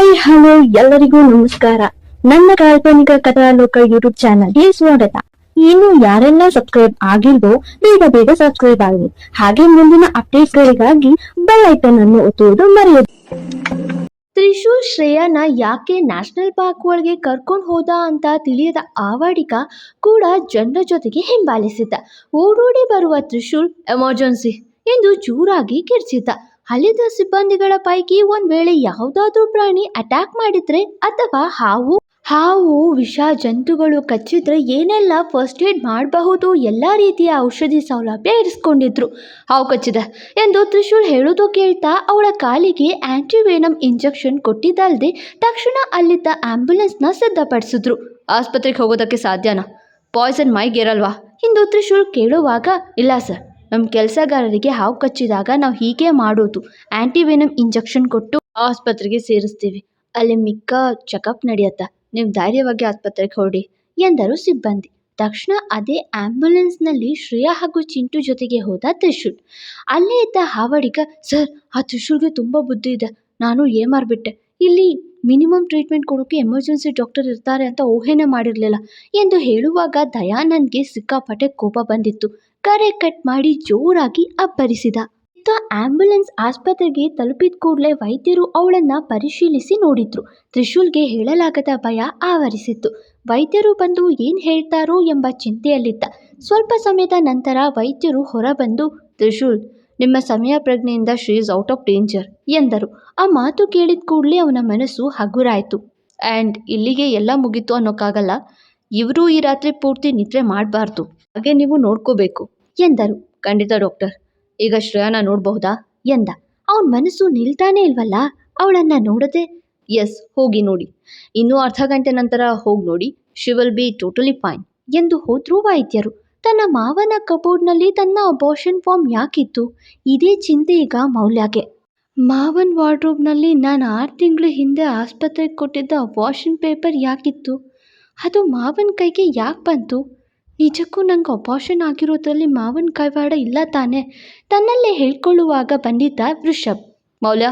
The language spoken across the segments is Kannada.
ಹಾಯ್ ಹಲೋ ಎಲ್ಲರಿಗೂ ನಮಸ್ಕಾರ. ನನ್ನ ಕಾಲ್ಪನಿಕ ಕಥಾಲೋಕ ಯೂಟ್ಯೂಬ್ ಚಾನಲ್ಗೆ ಸ್ವಾಗತ. ಇನ್ನು ಯಾರೆಲ್ಲ ಸಬ್ಸ್ಕ್ರೈಬ್ ಆಗಿಲ್ವೋ, ಬೇಗ ಬೇಗ ಸಬ್ಸ್ಕ್ರೈಬ್ ಆಗಲಿ. ಹಾಗೆ ಮುಂದಿನ ಅಪ್ಡೇಟ್ ಗಳಿಗಾಗಿ ಬೆಲ್ ಐಕನ್ ಅನ್ನು ಒತ್ತುವುದು ಮರೆಯದು. ತ್ರಿಶೂರ್ ಶ್ರೇಯನ ಯಾಕೆ ನ್ಯಾಷನಲ್ ಪಾರ್ಕ್ ಒಳಗೆ ಕರ್ಕೊಂಡು ಹೋದ ಅಂತ ತಿಳಿಯದ ಆವಾಡಿಗ ಕೂಡ ಜನರ ಜೊತೆಗೆ ಹಿಂಬಾಲಿಸಿದ್ದ. ಓಡೋಡಿ ಬರುವ ತ್ರಿಶೂಲ್ ಎಮರ್ಜೆನ್ಸಿ ಎಂದು ಜೋರಾಗಿ ಕಿರ್ಚಿದ್ದ ಅಲ್ಲಿದ್ದ ಸಿಬ್ಬಂದಿಗಳ ಪೈಕಿ ಒಂದ್ ವೇಳೆ ಯಾವುದಾದ್ರೂ ಪ್ರಾಣಿ ಅಟ್ಯಾಕ್ ಮಾಡಿದ್ರೆ ಅಥವಾ ಹಾವು ಹಾವು, ವಿಷ, ಜಂತುಗಳು ಕಚ್ಚಿದ್ರೆ ಏನೆಲ್ಲ ಫಸ್ಟ್ ಏಡ್ ಮಾಡಬಹುದು, ಎಲ್ಲ ರೀತಿಯ ಔಷಧಿ ಸೌಲಭ್ಯ ಇರಿಸ್ಕೊಂಡಿದ್ರು. ಹಾವು ಕಚ್ಚಿದೆ ಎಂದು ತ್ರಿಶೂಲ್ ಹೇಳೋದು ಕೇಳ್ತಾ ಅವಳ ಕಾಲಿಗೆ ಆಂಟಿವೇನಮ್ ಇಂಜೆಕ್ಷನ್ ಕೊಟ್ಟಿದ್ದಲ್ಲದೆ ತಕ್ಷಣ ಅಲ್ಲಿದ್ದ ಆಂಬ್ಯುಲೆನ್ಸ್ನ ಸಿದ್ಧಪಡಿಸಿದ್ರು. ಆಸ್ಪತ್ರೆಗೆ ಹೋಗೋದಕ್ಕೆ ಸಾಧ್ಯನಾ? ಪಾಯ್ಸನ್ ಮೈಗೇರಲ್ವಾ? ಎಂದು ತ್ರಿಶೂಲ್ ಕೇಳುವಾಗ, ಇಲ್ಲ ಸರ್. ನಮ್ಮ ಕೆಲಸಗಾರರಿಗೆ ಹಾವು ಕಚ್ಚಿದಾಗ ನಾವು ಹೀಗೆ ಮಾಡೋದು. ಆ್ಯಂಟಿವೆನಮ್ ಇಂಜೆಕ್ಷನ್ ಕೊಟ್ಟು ಆಸ್ಪತ್ರೆಗೆ ಸೇರಿಸ್ತೀವಿ. ಅಲ್ಲಿ ಮಿಕ್ಕ ಚೆಕಪ್ ನಡೆಯುತ್ತೆ. ನೀವು ಧೈರ್ಯವಾಗಿ ಆಸ್ಪತ್ರೆಗೆ ಹೊಡಿ ಎಂದರು ಸಿಬ್ಬಂದಿ. ತಕ್ಷಣ ಅದೇ ಆಂಬ್ಯುಲೆನ್ಸ್ನಲ್ಲಿ ಶ್ರೇಯಾ ಹಾಗೂ ಚಿಂಟು ಜೊತೆಗೆ ಹೋದ ತ್ರಿಶೂಲ್. ಅಲ್ಲೇ ಇದ್ದ ಹಾವಡಿಗ ಸರ್, ಆ ತ್ರಿಶೂಲ್ಗೆ ತುಂಬ ಬುದ್ಧಿ ಇದೆ. ನಾನು ಏಮಾರ್ಬಿಟ್ಟೆ. ಇಲ್ಲಿ ಮಿನಿಮಮ್ ಟ್ರೀಟ್ಮೆಂಟ್ ಕೊಡೋಕೆ ಎಮರ್ಜೆನ್ಸಿ ಡಾಕ್ಟರ್ ಇರ್ತಾರೆ ಅಂತ ಊಹೆನೇ ಮಾಡಿರಲಿಲ್ಲ ಎಂದು ಹೇಳುವಾಗ ದಯಾನಂದ್ಗೆ ಸಿಕ್ಕಾಪಟ್ಟೆ ಕೋಪ ಬಂದಿತ್ತು. ಕರೆ ಕಟ್ ಮಾಡಿ ಜೋರಾಗಿ ಅಬ್ಬರಿಸಿದ. ಇತ್ತ ಆಂಬ್ಯುಲೆನ್ಸ್ ಆಸ್ಪತ್ರೆಗೆ ತಲುಪಿದ ಕೂಡಲೇ ವೈದ್ಯರು ಅವಳನ್ನ ಪರಿಶೀಲಿಸಿ ನೋಡಿದ್ರು. ತ್ರಿಶೂಲ್ಗೆ ಹೇಳಲಾಗದ ಭಯ ಆವರಿಸಿತ್ತು. ವೈದ್ಯರು ಬಂದು ಏನ್ ಹೇಳ್ತಾರೋ ಎಂಬ ಚಿಂತೆಯಲ್ಲಿದ್ದ. ಸ್ವಲ್ಪ ಸಮಯದ ನಂತರ ವೈದ್ಯರು ಹೊರಬಂದು, ತ್ರಿಶೂಲ್, ನಿಮ್ಮ ಸಮಯ ಪ್ರಜ್ಞೆಯಿಂದ she is out of danger ಎಂದರು. ಆ ಮಾತು ಕೇಳಿದ ಕೂಡಲೇ ಅವನ ಮನಸ್ಸು ಹಗುರಾಯಿತು. ಆ್ಯಂಡ್ ಇಲ್ಲಿಗೆ ಎಲ್ಲ ಮುಗೀತು ಅನ್ನೋಕ್ಕಾಗಲ್ಲ. ಇವರು ಈ ರಾತ್ರಿ ಪೂರ್ತಿ ನಿದ್ರೆ ಮಾಡಬಾರ್ದು. ಹಾಗೆ ನೀವು ನೋಡ್ಕೋಬೇಕು. ಎಂದರು. ಖಂಡಿತ ಡಾಕ್ಟರ್. ಈಗ ಶ್ರೇಯಾನ ನೋಡಬಹುದಾ? ಎಂದ. ಅವನ ಮನಸ್ಸು ನಿಲ್ತಾನೇ ಇಲ್ವಲ್ಲ? ಅವಳನ್ನ ನೋಡದೆ? ಎಸ್, ಹೋಗಿ ನೋಡಿ. ಇನ್ನೂ ಅರ್ಧ ಗಂಟೆ ನಂತರ ಹೋಗಿ ನೋಡಿ. She will be totally fine ಎಂದು ಹೋದ್ರು ವೈದ್ಯರು. ತನ್ನ ಮಾವನ ಕಬೋರ್ಡ್ನಲ್ಲಿ ತನ್ನ ಅಬೋಷನ್ ಫಾರ್ಮ್ ಯಾಕಿತ್ತು? ಇದೇ ಚಿಂತೆ ಈಗ ಮೌಲ್ಯಗೆ ಮಾವನ್ ವಾರ್ಡ್ರೋಬ್ನಲ್ಲಿ ನಾನು ಆರು ತಿಂಗಳ ಹಿಂದೆ ಆಸ್ಪತ್ರೆಗೆ ಕೊಟ್ಟಿದ್ದ ವಾಷಿಂಗ್ ಪೇಪರ್ ಯಾಕಿತ್ತು? ಅದು ಮಾವನ ಕೈಗೆ ಯಾಕೆ ಬಂತು? ನಿಜಕ್ಕೂ ನಂಗೆ ಅಬಾರ್ಷನ್ ಆಗಿರೋದ್ರಲ್ಲಿ ಮಾವನ ಕೈವಾಡ ಇಲ್ಲ ತಾನೆ. ತನ್ನಲ್ಲೇ ಹೇಳ್ಕೊಳ್ಳುವಾಗ ಬಂದಿದ್ದ ವೃಷಭ್. ಮೌಲ್ಯ,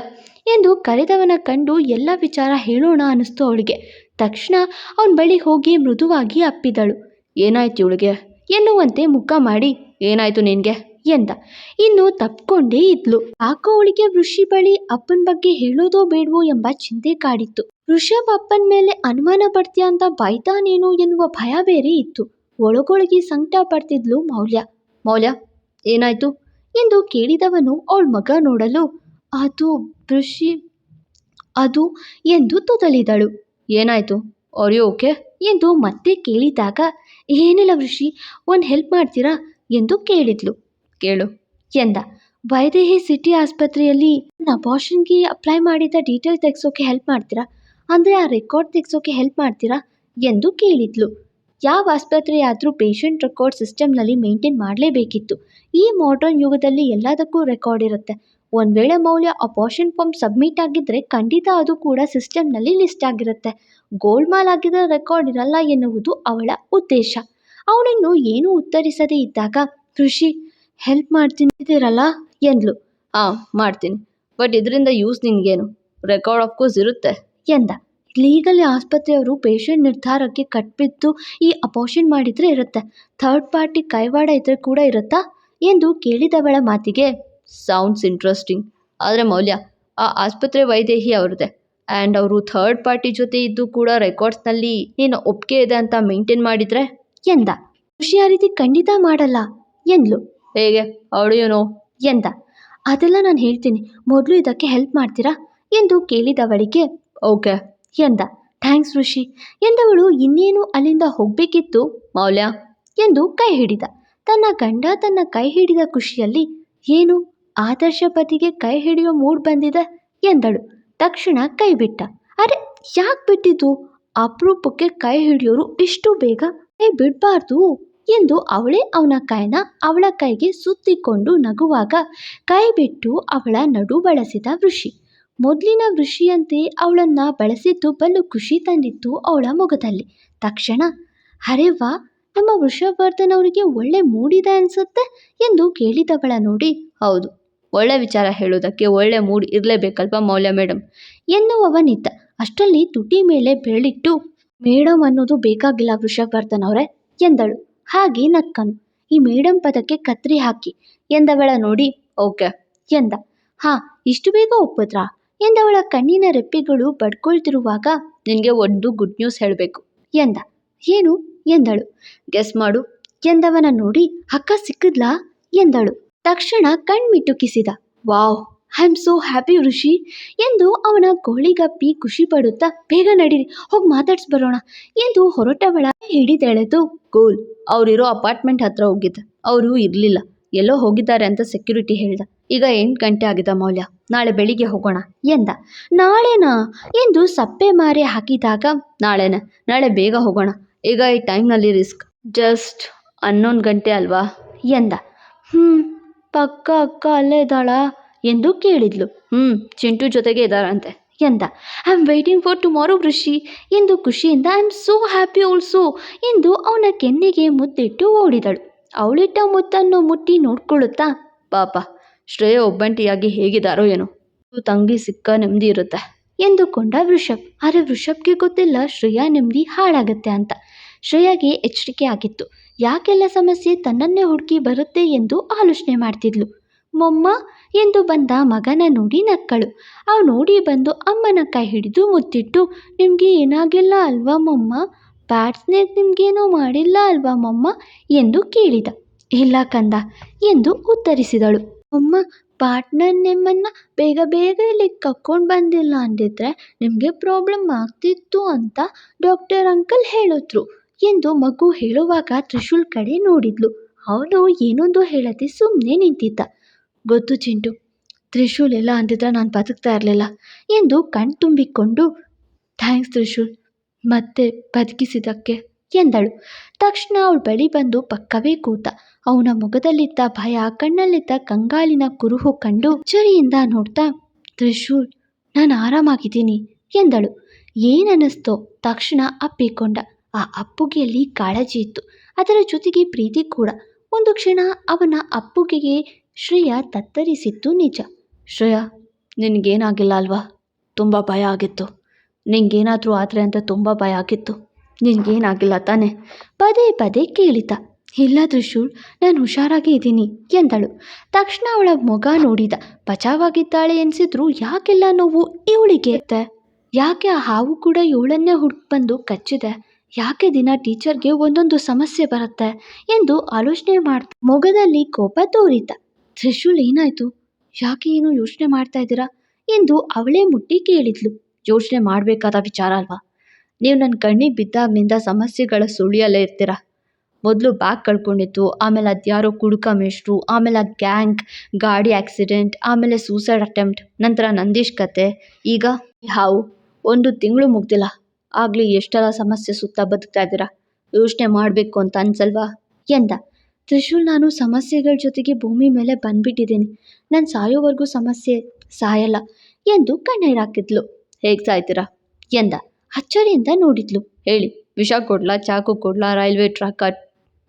ಎಂದು ಕರೆದವನ ಕಂಡು ಎಲ್ಲ ವಿಚಾರ ಹೇಳೋಣ ಅನ್ನಿಸ್ತು ಅವಳಿಗೆ. ತಕ್ಷಣ ಅವನ ಬಳಿ ಹೋಗಿ ಮೃದುವಾಗಿ ಅಪ್ಪಿದಳು. ಏನಾಯ್ತು ಇವಳಿಗೆ? ಎನ್ನುವಂತೆ ಮುಖ ಮಾಡಿ, ಏನಾಯ್ತು ನಿನಗೆ? ಎಂದ. ಇನ್ನು ತಪ್ಕೊಂಡೇ ಇದ್ಲು. ಆಕೋ ಅವಳಿಗೆ ಋಷಿ ಬಳಿ ಅಪ್ಪನ ಬಗ್ಗೆ ಹೇಳೋದೋ ಬೇಡವೋ ಎಂಬ ಚಿಂತೆ ಕಾಡಿತ್ತು. ಋಷಭ್ ಅಪ್ಪನ ಮೇಲೆ ಅನುಮಾನ ಪಡ್ತೀಯ ಅಂತ ಬೈತಾನೇನೋ ಎನ್ನುವ ಭಯ ಬೇರೆ ಇತ್ತು. ಒಳಗೊಳಗೆ ಸಂಕಟ ಪಡ್ತಿದ್ಲು ಮೌಲ್ಯ. ಮೌಲ್ಯ, ಏನಾಯ್ತು? ಎಂದು ಕೇಳಿದವನು ಅವಳ ಮಗ ನೋಡಲು, ಅದು ಋಷಿ ಅದು, ಎಂದು ತೊದಲಿದಳು. ಏನಾಯ್ತು? ಆರ್ ಓಕೆ ಎಂದು ಮತ್ತೆ ಕೇಳಿದಾಗ, ಏನಿಲ್ಲ ಋಷಿ ಒಂದು ಹೆಲ್ಪ್ ಮಾಡ್ತೀರಾ? ಎಂದು ಕೇಳಿದ್ಲು. ಕೇಳು, ಎಂದ. ವೈದೇಹಿ ಸಿಟಿ ಆಸ್ಪತ್ರೆಯಲ್ಲಿ ಅಬಾರ್ಷನ್ಗೆ ಅಪ್ಲೈ ಮಾಡಿದ ಡೀಟೇಲ್ ತೆಗ್ಸೋಕೆ ಹೆಲ್ಪ್ ಮಾಡ್ತೀರಾ? ಅಂದರೆ ಆ ರೆಕಾರ್ಡ್ ತೆಗ್ಸೋಕೆ ಹೆಲ್ಪ್ ಮಾಡ್ತೀರಾ? ಎಂದು ಕೇಳಿದ್ಲು. ಯಾವ ಆಸ್ಪತ್ರೆಯಾದರೂ ಪೇಷಂಟ್ ರೆಕಾರ್ಡ್ ಸಿಸ್ಟಮ್ನಲ್ಲಿ ಮೇಂಟೈನ್ ಮಾಡಲೇಬೇಕಿತ್ತು. ಈ ಮಾಡರ್ನ್ ಯುಗದಲ್ಲಿ ಎಲ್ಲದಕ್ಕೂ ರೆಕಾರ್ಡ್ ಇರುತ್ತೆ. ಒಂದು ವೇಳೆ ಮೌಲ್ಯ ಅಪಾರ್ಷನ್ ಫಾರ್ಮ್ ಸಬ್ಮಿಟ್ ಆಗಿದ್ದರೆ ಖಂಡಿತ ಅದು ಕೂಡ ಸಿಸ್ಟಮ್ನಲ್ಲಿ ಲಿಸ್ಟ್ ಆಗಿರುತ್ತೆ. ಗೋಲ್ಮಾಲ್ ಆಗಿದ ರೆಕಾರ್ಡ್ ಇರಲ್ಲ ಎನ್ನುವುದು ಅವಳ ಉದ್ದೇಶ. ಅವಳನ್ನು ಏನೂ ಉತ್ತರಿಸದೇ ಇದ್ದಾಗ, ಋಷಿ ಹೆಲ್ಪ್ ಮಾಡ್ತಿದ್ದೀರಲ್ಲ? ಎಂದ್ಲು. ಹಾಂ ಮಾಡ್ತೀನಿ. ಬಟ್ ಇದರಿಂದ ಯೂಸ್ ನಿನಗೇನು? ರೆಕಾರ್ಡ್ ಆಫ್ ಕೋರ್ಸ್ ಇರುತ್ತೆ, ಎಂದ. ಲೀಗಲಿ ಆಸ್ಪತ್ರೆಯವರು ಪೇಷಂಟ್ ನಿರ್ಧಾರಕ್ಕೆ ಕಟ್ಬಿದ್ದು ಈ ಅಪೋಷನ್ ಮಾಡಿದರೆ ಇರುತ್ತೆ. ಥರ್ಡ್ ಪಾರ್ಟಿ ಕೈವಾಡ ಇದ್ದರೆ ಕೂಡ ಇರುತ್ತಾ? ಎಂದು ಕೇಳಿದವಳ ಮಾತಿಗೆ ಸೌಂಡ್ಸ್ ಇಂಟ್ರೆಸ್ಟಿಂಗ್ ಆದರೆ ಮೌಲ್ಯ, ಆ ಆಸ್ಪತ್ರೆ ವೈದೇಹಿ ಅವ್ರದ್ದೆ. ಆ್ಯಂಡ್ ಅವರು ಥರ್ಡ್ ಪಾರ್ಟಿ ಜೊತೆ ಇದ್ದು ಕೂಡ ರೆಕಾರ್ಡ್ಸ್ನಲ್ಲಿ ಏನು ಒಪ್ಪಿಗೆ ಇದೆ ಅಂತ ಮೇಂಟೈನ್ ಮಾಡಿದರೆ? ಎಂದ. ಖುಷಿ ರೀತಿ ಖಂಡಿತ ಮಾಡಲ್ಲ, ಎಂದ್ಲು. ಹೇಗೆ? ಅವಳು ಎಂದ. ಅದೆಲ್ಲ ನಾನು ಹೇಳ್ತೀನಿ. ಮೊದಲು ಇದಕ್ಕೆ ಹೆಲ್ಪ್ ಮಾಡ್ತೀರಾ? ಎಂದು ಕೇಳಿದವಳಿಗೆ ಓಕೆ ಎಂದ. ಥ್ಯಾಂಕ್ಸ್ ಋಷಿ. ಎಂದವಳು ಇನ್ನೇನು ಅಲ್ಲಿಂದ ಹೋಗಬೇಕಿತ್ತು? ಮೌಲ್ಯ, ಎಂದು ಕೈ ಹಿಡಿದ. ತನ್ನ ಗಂಡ ತನ್ನ ಕೈ ಹಿಡಿದ ಖುಷಿಯಲ್ಲಿ, ಏನು, ಆದರ್ಶ ಪತಿಗೆ ಕೈ ಹಿಡಿಯೋ ಮೂಡ್ ಬಂದಿದೆ? ಎಂದಳು. ತಕ್ಷಣ ಕೈ ಬಿಟ್ಟ. ಅರೆ, ಯಾಕೆ ಬಿಟ್ಟಿದ್ದು? ಅಪರೂಪಕ್ಕೆ ಕೈ ಹಿಡಿಯೋರು ಇಷ್ಟು ಬೇಗ ಕೈ ಬಿಡಬಾರ್ದು, ಎಂದು ಅವಳೇ ಅವನ ಕೈನ ಅವಳ ಕೈಗೆ ಸುತ್ತಿಕೊಂಡು ನಗುವಾಗ ಕೈ ಬಿಟ್ಟು ಅವಳ ನಡು ಬಳಸಿದ ವೃಷಿ ಮೊದಲಿನ ಋಷಿಯಂತೆ ಅವಳನ್ನು ಬಳಸಿದ್ದು ಬಲು ಖುಷಿ ತಂದಿತ್ತು ಅವಳ ಮುಖದಲ್ಲಿ. ತಕ್ಷಣ, ಅರೆ ನಮ್ಮ ವೃಷವರ್ಧನ್ ಅವರಿಗೆ ಒಳ್ಳೆ ಮೂಡಿದೆ ಅನ್ಸುತ್ತೆ? ಎಂದು ಕೇಳಿದವಳ ನೋಡಿ, ಹೌದು, ಒಳ್ಳೆ ವಿಚಾರ ಹೇಳೋದಕ್ಕೆ ಒಳ್ಳೆ ಮೂಡ್ ಇರಲೇಬೇಕಲ್ವಾ ಮೌಲ್ಯ ಮೇಡಮ್ ಎನ್ನುವವನಿದ್ದ. ಅಷ್ಟರಲ್ಲಿ ತುಟಿ ಮೇಲೆ ಬೆರಳಿಟ್ಟು ಮೇಡಮ್ ಅನ್ನೋದು ಬೇಕಾಗಿಲ್ಲ ವೃಷಭವರ್ಧನ್ ಅವರೇ ಎಂದಳು. ಹಾಗೆ ನಕ್ಕನು. ಈ ಮೇಡಮ್ ಪದಕ್ಕೆ ಕತ್ರಿ ಹಾಕಿ, ಎಂದವಳ ನೋಡಿ, ಓಕೆ, ಎಂದ. ಹಾ, ಇಷ್ಟು ಬೇಗ ಒಪ್ಪಿದ್ರಾ? ಎಂದವಳ ಕಣ್ಣಿನ ರೆಪ್ಪೆಗಳು ಬಡ್ಕೊಳ್ತಿರುವಾಗ ನಿನಗೆ ಒಂದು ಗುಡ್ ನ್ಯೂಸ್ ಹೇಳಬೇಕು. ಎಂದ. ಏನು? ಎಂದಳು. ಗೆಸ್ ಮಾಡು. ಎಂದವನ ನೋಡಿ, ಅಕ್ಕ ಸಿಕ್ಕಿದ್ಲಾ? ಎಂದಳು. ತಕ್ಷಣ ಕಣ್ಮಿಟುಕಿಸಿದ. Wow I am so happy Rishi ಎಂದು ಅವನ ಗೋಳಿಗಪ್ಪಿ ಖುಷಿ ಪಡುತ್ತಾ, ಬೇಗ ನಡೀರಿ, ಹೋಗಿ ಮಾತಾಡ್ಸ್ ಬರೋಣ ಎಂದು ಹೊರಟವಳ ಹಿಡಿದೆಳೆದು ಗೋಲ್ ಅವರಿರೋ ಅಪಾರ್ಟ್ಮೆಂಟ್ ಹತ್ರ ಹೋಗಿದ್ದ. ಅವರು ಇರಲಿಲ್ಲ. ಎಲ್ಲೋ ಹೋಗಿದ್ದಾರೆ ಅಂತ ಸೆಕ್ಯೂರಿಟಿ ಹೇಳ್ದ. ಈಗ ಎಂಟು ಗಂಟೆ ಆಗಿದೆ ಮೌಲ್ಯ. ನಾಳೆ ಬೆಳಿಗ್ಗೆ ಹೋಗೋಣ ಎಂದ. ನಾಳೆನಾ? ಎಂದು ಸಪ್ಪೆ ಮಾರಿ ಹಾಕಿದಾಗ, ನಾಳೆನ? ನಾಳೆ ಬೇಗ ಹೋಗೋಣ. ಈಗ ಈ ಟೈಮ್ನಲ್ಲಿ ರಿಸ್ಕ್ ಜಸ್ಟ್ ಹನ್ನೊಂದು ಗಂಟೆ ಅಲ್ವಾ? ಎಂದ. ಹ್ಞೂ ಪಕ್ಕ ಅಕ್ಕ ಅಲ್ಲೇ ಇದ್ದಾಳ? ಎಂದು ಕೇಳಿದ್ಲು. ಹ್ಞೂ ಚಿಂಟು ಜೊತೆಗೆ ಇದ್ದಾರಂತೆ ಎಂದ. I am waiting for tomorrow Rishi ಎಂದು ಖುಷಿಯಿಂದ I am so happy also ಎಂದು ಅವನ ಕೆನ್ನೆಗೆ ಮುದ್ದಿಟ್ಟು ಓಡಿದಳು. ಅವಳಿಟ್ಟ ಮುತ್ತನ್ನು ಮುಟ್ಟಿ ನೋಡ್ಕೊಳ್ಳುತ್ತಾ, ಪಾಪ, ಶ್ರೇಯ ಒಬ್ಬಂಟಿಯಾಗಿ ಹೇಗಿದ್ದಾರೋ ಏನೋ. ತಂಗಿ ಸಿಕ್ಕ ನೆಮ್ಮದಿ ಇರುತ್ತೆ, ಎಂದುಕೊಂಡ ವೃಷಭ್. ಆದರೆ ವೃಷಭ್ಗೆ ಗೊತ್ತಿಲ್ಲ, ಶ್ರೇಯಾ ನೆಮ್ಮದಿ ಹಾಳಾಗತ್ತೆ ಅಂತ. ಶ್ರೇಯಾಗೆ ಎಚ್ಚರಿಕೆ ಆಗಿತ್ತು. ಯಾಕೆಲ್ಲ ಸಮಸ್ಯೆ ತನ್ನನ್ನೇ ಹುಡುಕಿ ಬರುತ್ತೆ ಎಂದು ಆಲೋಚನೆ ಮಾಡ್ತಿದ್ಲು. ಮೊಮ್ಮ, ಎಂದು ಬಂದ ಮಗನ ನೋಡಿ ನಕ್ಕಳು. ಅವ ನೋಡಿ ಬಂದು ಅಮ್ಮನ ಕೈ ಹಿಡಿದು ಮುತ್ತಿಟ್ಟು, ನಿಮಗೆ ಏನಾಗಿಲ್ಲ ಅಲ್ವಾ ಮೊಮ್ಮ? ಬ್ಯಾಡ್ ಸ್ನೇಕ್ ನಿಮಗೇನೂ ಮಾಡಿಲ್ಲ ಅಲ್ವಾ ಮೊಮ್ಮ? ಎಂದು ಕೇಳಿದ. ಇಲ್ಲ ಕಂದ, ಎಂದು ಉತ್ತರಿಸಿದಳು. ಅಮ್ಮ ಪಾರ್ಟ್ನರ್ ನಿಮ್ಮನ್ನು ಬೇಗ ಬೇಗ ಇಲ್ಲಿ ಕರ್ಕೊಂಡು ಬಂದಿಲ್ಲ ಅಂದಿದ್ರೆ ನಿಮಗೆ ಪ್ರಾಬ್ಲಮ್ ಆಗ್ತಿತ್ತು ಅಂತ ಡಾಕ್ಟರ್ ಅಂಕಲ್ ಹೇಳಿದ್ರು ಎಂದು ಮಗು ಹೇಳುವಾಗ ತ್ರಿಶೂಲ್ ಕಡೆ ನೋಡಿದ್ಲು. ಅವನು ಏನೊಂದು ಹೇಳದೆ ಸುಮ್ಮನೆ ನಿಂತಿದ್ದ. ಗೊತ್ತು ಚಿಂಟು, ತ್ರಿಶೂಲ್ ಎಲ್ಲ ಅಂದಿದ್ರೆ ನಾನು ಬದುಕ್ತಾ ಇರಲಿಲ್ಲ ಎಂದು ಕಣ್ ತುಂಬಿಕೊಂಡು, ಥ್ಯಾಂಕ್ಸ್ ತ್ರಿಶೂಲ್ ಮತ್ತೆ ಬದುಕಿಸಿದ್ದಕ್ಕೆ ಎಂದಳು. ತಕ್ಷಣ ಅವಳು ಬಳಿ ಬಂದು ಪಕ್ಕವೇ ಕೂತ. ಅವನ ಮುಖದಲ್ಲಿದ್ದ ಭಯ, ಕಣ್ಣಲ್ಲಿದ್ದ ಕಂಗಾಲಿನ ಕುರುಹು ಕಂಡು ಚರಿಯಿಂದ ನೋಡ್ತಾ, ತ್ರಿಶೂಲ್, ನಾನು ಆರಾಮಾಗಿದ್ದೀನಿ ಎಂದಳು. ಏನನ್ನಿಸ್ತೋ ತಕ್ಷಣ ಅಪ್ಪಿಕೊಂಡ. ಆ ಅಪ್ಪುಗೆಯಲ್ಲಿ ಕಾಳಜಿ ಇತ್ತು. ಅದರ ಜೊತೆಗೆ ಪ್ರೀತಿ ಕೂಡ. ಒಂದು ಕ್ಷಣ ಅವನ ಅಪ್ಪುಗೆಗೆ ಶ್ರೇಯ ತತ್ತರಿಸಿತ್ತು ನಿಜ. ಶ್ರೇಯ, ನಿನಗೇನಾಗಿಲ್ಲ ಅಲ್ವಾ? ತುಂಬ ಭಯ ಆಗಿತ್ತು. ನಿಂಗೇನಾದರೂ ಆದರೆ ಅಂತ ತುಂಬ ಭಯ ಆಗಿತ್ತು. ನಿನಗೇನಾಗಿಲ್ಲ ತಾನೆ? ಪದೇ ಪದೇ ಕೇಳಿದ. ಇಲ್ಲ ತ್ರಿಶೂಲ್ ನಾನು ಹುಷಾರಾಗಿ ಇದ್ದೀನಿ ಎಂದಳು. ತಕ್ಷಣ ಅವಳ ಮೊಗ ನೋಡಿದ. ಬಚಾವಾಗಿದ್ದಾಳೆ ಎನಿಸಿದ್ರು ಯಾಕೆಲ್ಲ ನೋವು ಇವಳಿಗೆ? ಯಾಕೆ ಆ ಹಾವು ಕೂಡ ಇವಳನ್ನೇ ಬಂದು ಕಚ್ಚಿದೆ? ಯಾಕೆ ದಿನ ಟೀಚರ್ಗೆ ಒಂದೊಂದು ಸಮಸ್ಯೆ ಬರುತ್ತೆ ಎಂದು ಆಲೋಚನೆ ಮಾಡ್ತಾ ಮೊಗದಲ್ಲಿ ಕೋಪ ತೋರಿತ ತ್ರಿಶೂಲ್ ಏನಾಯ್ತು? ಯಾಕೆ ಏನು ಯೋಚನೆ ಮಾಡ್ತಾ ಇದ್ದೀರಾ? ಎಂದು ಅವಳೇ ಮುಟ್ಟಿ ಕೇಳಿದ್ಲು. ಯೋಚನೆ ಮಾಡಬೇಕಾದ ವಿಚಾರ ಅಲ್ವಾ? ನೀವು ನನ್ನ ಕಣ್ಣಿಗೆ ಬಿದ್ದಾಗಿನಿಂದ ಸಮಸ್ಯೆಗಳ ಸುಳಿಯಲ್ಲೇ ಇರ್ತೀರ? ಮೊದಲು ಬ್ಯಾಗ್ ಕಳ್ಕೊಂಡಿತ್ತು, ಆಮೇಲೆ ಅದ್ಯಾರೋ ಕುಡುಕ ಮೇಷ್ಟ್ರು, ಆಮೇಲೆ ಗ್ಯಾಂಗ್, ಗಾಡಿ ಆಕ್ಸಿಡೆಂಟ್, ಆಮೇಲೆ ಸೂಸೈಡ್ ಅಟೆಂಪ್ಟ್, ನಂತರ ನಂದೀಶ್ ಕತೆ, ಈಗ ಹಾವು ಒಂದು ತಿಂಗಳು ಮುಗ್ದಿಲ್ಲ. ಆಗಲಿ ಎಷ್ಟೆಲ್ಲ ಸಮಸ್ಯೆ ಸುತ್ತ ಬದುಕ್ತಾ ಇದ್ದೀರಾ? ಯೋಚನೆ ಮಾಡಬೇಕು ಅಂತ ಅನ್ಸಲ್ವಾ? ಎಂದ, ತ್ರಿಶೂಲ್ ನಾನು ಸಮಸ್ಯೆಗಳ ಜೊತೆಗೆ ಭೂಮಿ ಮೇಲೆ ಬಂದ್ಬಿಟ್ಟಿದ್ದೀನಿ. ನಾನು ಸಾಯೋವರೆಗೂ ಸಮಸ್ಯೆ ಸಾಯಲ್ಲ ಎಂದು ಕಣ್ಣೀರಾಕಿದ್ಲು ಹೇಗೆ ಸಾಯ್ತೀರಾ ಎಂದ. ಅಚ್ಚರಿಯಿಂದ ನೋಡಿದ್ಲು. ಹೇಳಿ, ವಿಷ ಕೊಡ್ಲಾ, ಚಾಕು ಕೊಡ್ಲಾ, ರೈಲ್ವೆ ಟ್ರ್ಯಾಕ,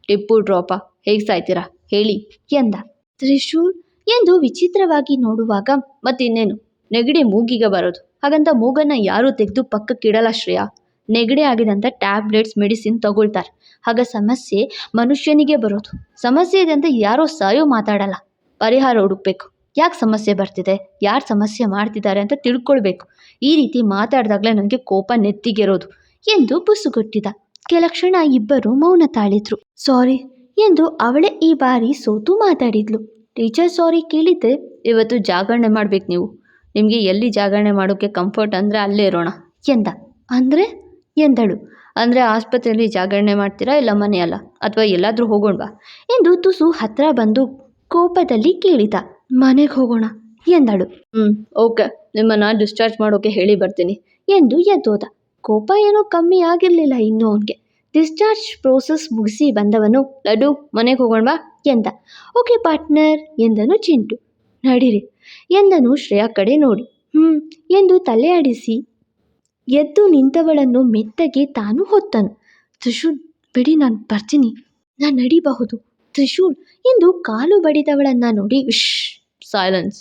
ಟಿಪ್ಪು ಡ್ರಾಪ ಹೇಗೆ ಸಾಯ್ತೀರಾ ಹೇಳಿ, ಎಂದ. ತ್ರಿಶೂಲ್ ಎಂದು ವಿಚಿತ್ರವಾಗಿ ನೋಡುವಾಗ ಮತ್ತಿನ್ನೇನು? ನೆಗಡಿ ಮೂಗಿಗೆ ಬರೋದು. ಹಾಗಂತ ಮೂಗನ್ನು ಯಾರೂ ತೆಗೆದು ಪಕ್ಕಕ್ಕಿಡಲ್ಲ ಶ್ರೇಯಾ. ನೆಗಡಿ ಆಗಿದಂಥ ಟ್ಯಾಬ್ಲೆಟ್ಸ್, ಮೆಡಿಸಿನ್ ತಗೊಳ್ತಾರೆ. ಆಗ ಸಮಸ್ಯೆ ಮನುಷ್ಯನಿಗೆ ಬರೋದು. ಸಮಸ್ಯೆ ಇದೆ ಅಂತ ಯಾರೋ ಸಾಯೋ ಮಾತಾಡಲ್ಲ. ಪರಿಹಾರ ಹುಡುಕ್ಬೇಕು. ಯಾಕೆ ಸಮಸ್ಯೆ ಬರ್ತಿದೆ? ಯಾರು ಸಮಸ್ಯೆ ಮಾಡ್ತಿದ್ದಾರೆ ಅಂತ ತಿಳ್ಕೊಳ್ಬೇಕು. ಈ ರೀತಿ ಮಾತಾಡಿದಾಗಲೇ ನನಗೆ ಕೋಪ ನೆತ್ತಿಗೆರೋದು. ಎಂದು ಬುಸುಗೊಟ್ಟಿದ ಕೆಲ ಕ್ಷಣ ಇಬ್ಬರು ಮೌನ ತಾಳಿದ್ರು. ಸಾರಿ, ಎಂದು ಅವಳೇ ಈ ಬಾರಿ ಸೋತು ಮಾತಾಡಿದ್ಲು. ಟೀಚರ್ ಸಾರಿ ಕೇಳಿದ್ದೆ, ಇವತ್ತು ಜಾಗರಣೆ ಮಾಡ್ಬೇಕು ನೀವು. ನಿಮಗೆ ಎಲ್ಲಿ ಜಾಗರಣೆ ಮಾಡೋಕ್ಕೆ ಕಂಫರ್ಟ್ ಅಂದರೆ ಅಲ್ಲೇ ಇರೋಣ, ಎಂದ. ಅಂದರೆ? ಎಂದಳು. ಅಂದರೆ ಆಸ್ಪತ್ರೆಯಲ್ಲಿ ಜಾಗರಣೆ ಮಾಡ್ತೀರಾ ಇಲ್ಲ ಮನೆಯಲ್ಲ? ಅಥವಾ ಎಲ್ಲಾದರೂ ಹೋಗೋಣವಾ? ಎಂದು ತುಸು ಹತ್ತಿರ ಬಂದು ಕೋಪದಲ್ಲಿ ಕೇಳಿದ. ಮನೆಗೆ ಹೋಗೋಣ ಎಂದಳು. ಹ್ಞೂ ಓಕೆ. ನಿಮ್ಮನ್ನು ಡಿಸ್ಚಾರ್ಜ್ ಮಾಡೋಕೆ ಹೇಳಿ ಬರ್ತೀನಿ ಎಂದು ಎದ್ದೋದ. ಕೋಪ ಏನೋ ಕಮ್ಮಿ ಆಗಿರಲಿಲ್ಲ ಇನ್ನೂ ಅವನಿಗೆ. ಡಿಸ್ಚಾರ್ಜ್ ಪ್ರೋಸೆಸ್ ಮುಗಿಸಿ ಬಂದವನು ಲಡು ಮನೆಗೆ ಹೋಗೋಣವಾ ಎಂದ. ಓಕೆ ಪಾರ್ಟ್ನರ್ ಎಂದನು ಚಿಂಟು. ನಡೀರಿ ಎಂದನು ಶ್ರೇಯಾ ಕಡೆ ನೋಡಿ. ಹ್ಞೂ ಎಂದು ತಲೆ ಆಡಿಸಿ ಎದ್ದು ನಿಂತವಳನ್ನು ಮೆತ್ತಗೆ ತಾನು ಹೊತ್ತನು. ತ್ರಿಶೂಲ್ ಬಿಡಿ ನಾನು ಬರ್ತೀನಿ. ನಾನು ನಡಿಬಹುದು. ತ್ರಿಶೂಲ್ ಎಂದು ಕಾಲು ಬಡಿದವಳನ್ನ ನೋಡಿ ವಿಶ್. ಸೈಲೆನ್ಸ್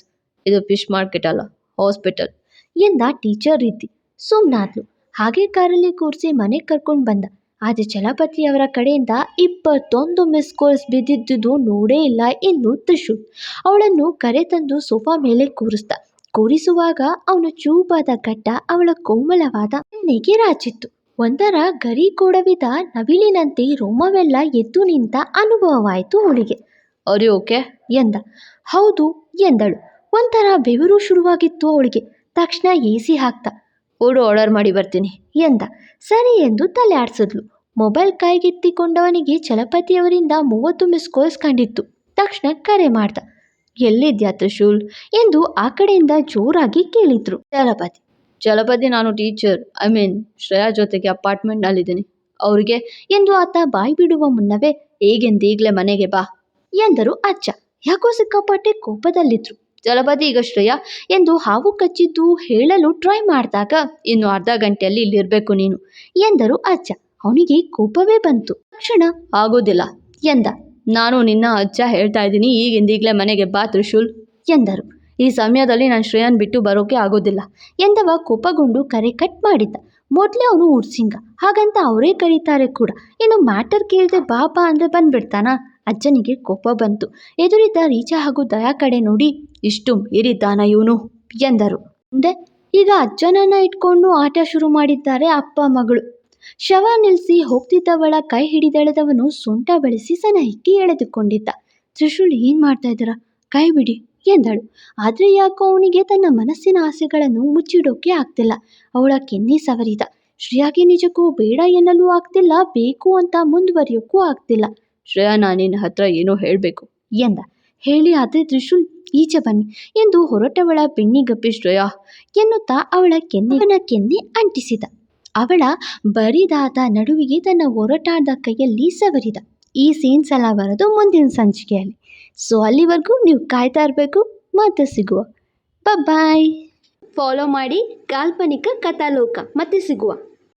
ಇದು ಫಿಶ್ ಮಾರ್ಕೆಟ್ ಅಲ್ಲ ಹಾಸ್ಪಿಟಲ್ ಎಂದ ಟೀಚರ್ ರೀತಿ? ಸುಮ್ಮನಾದ್ಲು ಹಾಗೆ ಕಾರಲ್ಲಿ ಕೂರಿಸಿ ಮನೆಗೆ ಕರ್ಕೊಂಡು ಬಂದ. ಆದರೆ ಚಲಪತಿ ಅವರ ಕಡೆಯಿಂದ ಇಪ್ಪತ್ತೊಂದು ಮಿಸ್ ಕಾಲ್ಸ್ ಬಿದ್ದಿದ್ದುದು ನೋಡೇ ಇಲ್ಲ. ಇನ್ನು ತ್ರಿಶೂಲ್. ಅವಳನ್ನು ಕರೆ ತಂದು ಸೋಫಾ ಮೇಲೆ ಕೂರಿಸ್ದ. ಕೂರಿಸುವಾಗ ಅವನ ಚೂಪಾದ ಘಟ್ಟ ಅವಳ ಕೋಮಲವಾದ ಮನೆಗೆ ರಾಚಿತ್ತು. ಒಂದರ ಗರಿ ಕೊಡವಿದ ನವಿಲಿನಂತೆ ರೋಮವೆಲ್ಲ ಎದ್ದು ನಿಂತ ಅನುಭವವಾಯಿತು ಅವಳಿಗೆ. ಅರೆ ಓಕೆ ಎಂದ. ಹೌದು ಎಂದಳು. ಒಂಥರ ಬೆವರು ಶುರುವಾಗಿತ್ತು ಅವಳಿಗೆ. ತಕ್ಷಣ ಎ ಸಿ ಹಾಕ್ತ ಓಡು ಆರ್ಡರ್ ಮಾಡಿ ಬರ್ತೀನಿ, ಎಂದ. ಸರಿ ಎಂದು ತಲೆ ಆಡಿಸಿದ್ಲು. ಮೊಬೈಲ್ ಕೈಗೆತ್ತಿಕೊಂಡವನಿಗೆ ಚಲಪತಿಯವರಿಂದ ಮೂವತ್ತು ಮಿಸ್ ಕಾಲ್ಸ್ ಕಂಡಿತ್ತು. ತಕ್ಷಣ ಕರೆ ಮಾಡ್ದ ಎಲ್ಲಿದ್ಯಾ ತ್ರಿಶೂಲ್? ಎಂದು ಆ ಕಡೆಯಿಂದ ಜೋರಾಗಿ ಕೇಳಿದ್ರು ಚಲಪತಿ. ಚಲಪತಿ ನಾನು ಟೀಚರ್, ಐ ಮೀನ್ ಶ್ರೇಯಾ ಜೊತೆಗೆ ಅಪಾರ್ಟ್ಮೆಂಟ್ನಲ್ಲಿದ್ದೀನಿ. ಅವರಿಗೆ, ಎಂದು ಆತ ಬಾಯಿ ಬಿಡುವ ಮುನ್ನವೇ ಈಗಿಂದೀಗಲೇ ಮನೆಗೆ ಬಾ. ಎಂದರು ಅಜ್ಜ. ಯಾಕೋ ಸಿಕ್ಕಾಪಟ್ಟೆ ಕೋಪದಲ್ಲಿದ್ರು. ಜಲಪತಿ ಈಗ ಶ್ರೇಯ ಎಂದು ಹಾವು ಕಚ್ಚಿದ್ದು ಹೇಳಲು ಟ್ರೈ ಮಾಡಿದಾಗ, ಇನ್ನು ಅರ್ಧ ಗಂಟೆಯಲ್ಲಿ ಇಲ್ಲಿರಬೇಕು ನೀನು, ಎಂದರು ಅಜ್ಜ. ಅವನಿಗೆ ಕೋಪವೇ ಬಂತು. ತಕ್ಷಣ ಆಗೋದಿಲ್ಲ, ಎಂದ. ನಾನು ನಿನ್ನ ಅಜ್ಜ ಹೇಳ್ತಾ ಇದ್ದೀನಿ, ಈಗಿಂದೀಗಲೇ ಮನೆಗೆ ಬಾ ತ್ರಿಶೂಲ್, ಎಂದರು. ಈ ಸಮಯದಲ್ಲಿ ನಾನು ಶ್ರೇಯನ್ ಬಿಟ್ಟು ಬರೋಕೆ ಆಗೋದಿಲ್ಲ, ಎಂದವ ಕೋಪಗೊಂಡು ಕರೆ ಕಟ್ ಮಾಡಿದ್ದ. ಮೊದಲೇ ಅವನು ಉಡ್ಸಿಂಗ ಹಾಗಂತ ಅವರೇ ಕರೀತಾರೆ ಕೂಡ. ಇನ್ನು ಮ್ಯಾಟರ್ ಕೇಳದೆ ಬಾಪಾ ಅಂದರೆ ಬಂದ್ಬಿಡ್ತಾನಾ? ಅಜ್ಜನಿಗೆ ಕೋಪ ಬಂತು. ಎದುರಿದ್ದ ರೀಚಾ ಹಾಗೂ ದಯಾ ಕಡೆ ನೋಡಿ, ಇಷ್ಟು ಮೀರಿದ್ದಾನ ಇವನು? ಎಂದರು. ಮುಂದೆ, ಈಗ ಅಜ್ಜನನ್ನ ಇಟ್ಕೊಂಡು ಆಟ ಶುರು ಮಾಡಿದ್ದಾರೆ ಅಪ್ಪ ಮಗಳು. ಶವ ನಿಲ್ಲಿಸಿ ಹೋಗ್ತಿದ್ದವಳ ಕೈ ಹಿಡಿದೆಳೆದವನು ಸೊಂಟ ಬೆಳೆಸಿ ಸನಹಿಕ್ಕಿ ಎಳೆದುಕೊಂಡಿದ್ದ. ತ್ರಿಶೂಲ್, ಏನು ಮಾಡ್ತಾ ಇದ್ದೀರಾ? ಕೈ ಬಿಡಿ, ಎಂದಳು. ಆದರೆ ಯಾಕೋ ಅವನಿಗೆ ತನ್ನ ಮನಸ್ಸಿನ ಆಸೆಗಳನ್ನು ಮುಚ್ಚಿಡೋಕೆ ಆಗ್ತಿಲ್ಲ. ಅವಳ ಕೆನ್ನೆ ಸವರಿದ. ಶ್ರೀಯಾಗಿ ನಿಜಕ್ಕೂ ಬೇಡ ಎನ್ನಲು ಆಗ್ತಿಲ್ಲ, ಬೇಕು ಅಂತ ಮುಂದುವರಿಯೋಕ್ಕೂ ಆಗ್ತಿಲ್ಲ. ಶ್ರೇಯಾ ನಾನು ನಿನ್ನ ಹತ್ರ ಏನೋ ಹೇಳಬೇಕು ಎಂದ. ಹೇಳಿ ಆದರೆ ತ್ರಿಶೂಲ್, ಈಚೆ ಬನ್ನಿ ಎಂದು ಹೊರಟವಳ ಬೆನ್ನಿಗಪ್ಪಿ ಶ್ರೇಯಾ ಎನ್ನುತ್ತಾ ಅವಳ ಕೆನ್ನೆವನ ಕೆನ್ನೆ ಅಂಟಿಸಿದ. ಅವಳ ಬರಿದಾದ ನಡುವಿಗೆ ತನ್ನ ಒರಟಾದ ಕೈಯಲ್ಲಿ ಸವರಿದ. ಈ ಸೀನ್ಸ್ ಎಲ್ಲ ಬರೋದು ಮುಂದಿನ ಸಂಚಿಕೆಯಲ್ಲಿ. ಸೊ ಅಲ್ಲಿವರೆಗೂ ನೀವು ಕಾಯ್ತಾ ಇರಬೇಕು, ಮತ್ತೆ ಸಿಗುವ. ಬಾಯ್ ಫಾಲೋ ಮಾಡಿ ಕಾಲ್ಪನಿಕ ಕಥಾಲೋಕ, ಮತ್ತೆ ಸಿಗುವ.